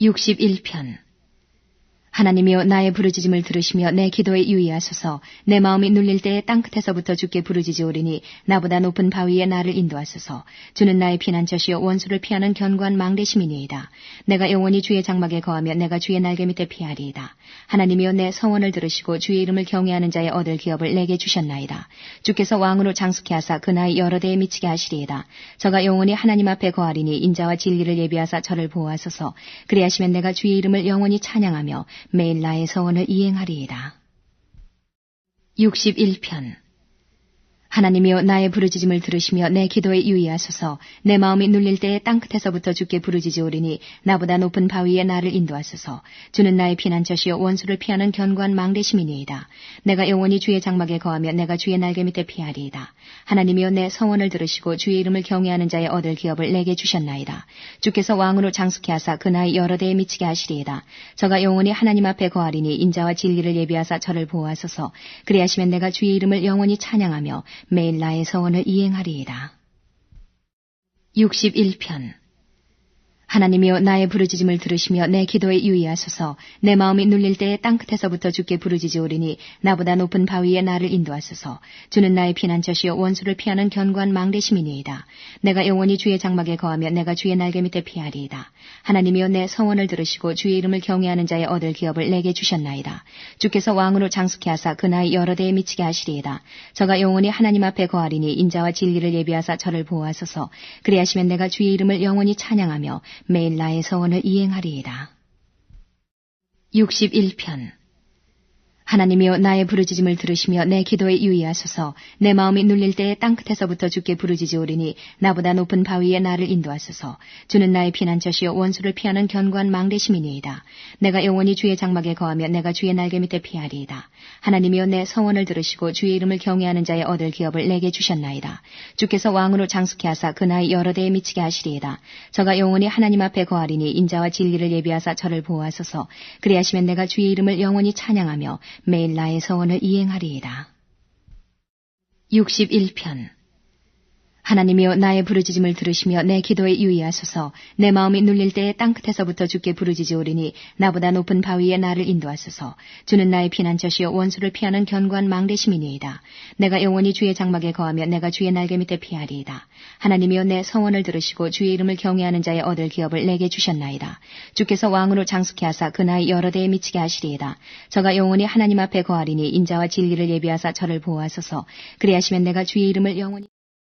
61편 하나님이여 나의 부르짖음을 들으시며 내 기도에 유의하소서. 내 마음이 눌릴 때에 땅끝에서부터 주께 부르짖으오리니 나보다 높은 바위에 나를 인도하소서. 주는 나의 피난처시여 원수를 피하는 견고한 망대심이니이다. 내가 영원히 주의 장막에 거하며 내가 주의 날개 밑에 피하리이다. 하나님이여 내 성원을 들으시고 주의 이름을 경외하는 자의 얻을 기업을 내게 주셨나이다. 주께서 왕으로 장숙케 하사 그 나이 여러 대에 미치게 하시리이다. 저가 영원히 하나님 앞에 거하리니 인자와 진리를 예비하사 저를 보호하소서. 그리하시면 내가 주의 이름을 영원히 찬양하며 매일 나의 서원을 이행하리이다. 61편 하나님이여 나의 부르짖음을 들으시며 내 기도에 유의하소서. 내 마음이 눌릴 때에 땅끝에서부터 주께 부르짖으오리니 나보다 높은 바위에 나를 인도하소서. 주는 나의 피난처시여 원수를 피하는 견고한 망대심이니이다. 내가 영원히 주의 장막에 거하며 내가 주의 날개 밑에 피하리이다. 하나님이여 내 성원을 들으시고 주의 이름을 경외하는 자의 얻을 기업을 내게 주셨나이다. 주께서 왕으로 장숙케 하사 그 나이 여러 대에 미치게 하시리이다. 저가 영원히 하나님 앞에 거하리니 인자와 진리를 예비하사 저를 보호하소서. 그리하시면 내가 주의 이름을 영원히 찬양하며 매일 나의 서원을 이행하리이다. 61편 하나님이여 나의 부르짖음을 들으시며 내 기도에 유의하소서. 내 마음이 눌릴 때에 땅끝에서부터 주께 부르짖으오리니 나보다 높은 바위에 나를 인도하소서. 주는 나의 피난처시여 원수를 피하는 견고한 망대심이니이다. 내가 영원히 주의 장막에 거하며 내가 주의 날개 밑에 피하리이다. 하나님이여 내 성원을 들으시고 주의 이름을 경외하는 자의 얻을 기업을 내게 주셨나이다. 주께서 왕으로 장숙케 하사 그 나이 여러 대에 미치게 하시리이다. 저가 영원히 하나님 앞에 거하리니 인자와 진리를 예비하사 저를 보호하소서. 그리하시면 내가 주의 이름을 영원히 찬양하며 매일 나의 서원을 이행하리이다. 61편 하나님이여 나의 부르짖음을 들으시며 내 기도에 유의하소서. 내 마음이 눌릴 때에 땅끝에서부터 주께 부르짖으오리니 나보다 높은 바위에 나를 인도하소서. 주는 나의 피난처시여 원수를 피하는 견고한 망대심이니이다. 내가 영원히 주의 장막에 거하며 내가 주의 날개 밑에 피하리이다. 하나님이여 내 성원을 들으시고 주의 이름을 경외하는 자의 얻을 기업을 내게 주셨나이다. 주께서 왕으로 장숙케 하사 그 나이 여러 대에 미치게 하시리이다. 저가 영원히 하나님 앞에 거하리니 인자와 진리를 예비하사 저를 보호하소서. 그리하시면 내가 주의 이름을 영원히 찬양하며 매일 나의 서원을 이행하리이다. 61편 하나님이여 나의 부르짖음을 들으시며 내 기도에 유의하소서. 내 마음이 눌릴 때에 땅끝에서부터 주께 부르짖으오리니 나보다 높은 바위에 나를 인도하소서. 주는 나의 피난처시여 원수를 피하는 견고한 망대심이니이다. 내가 영원히 주의 장막에 거하며 내가 주의 날개 밑에 피하리이다. 하나님이여 내 성원을 들으시고 주의 이름을 경외하는 자의 얻을 기업을 내게 주셨나이다. 주께서 왕으로 장숙케 하사 그 나이 여러 대에 미치게 하시리이다. 저가 영원히 하나님 앞에 거하리니 인자와 진리를 예비하사 저를 보호하소서. 그리하시면 내가 주의 이름을 영원히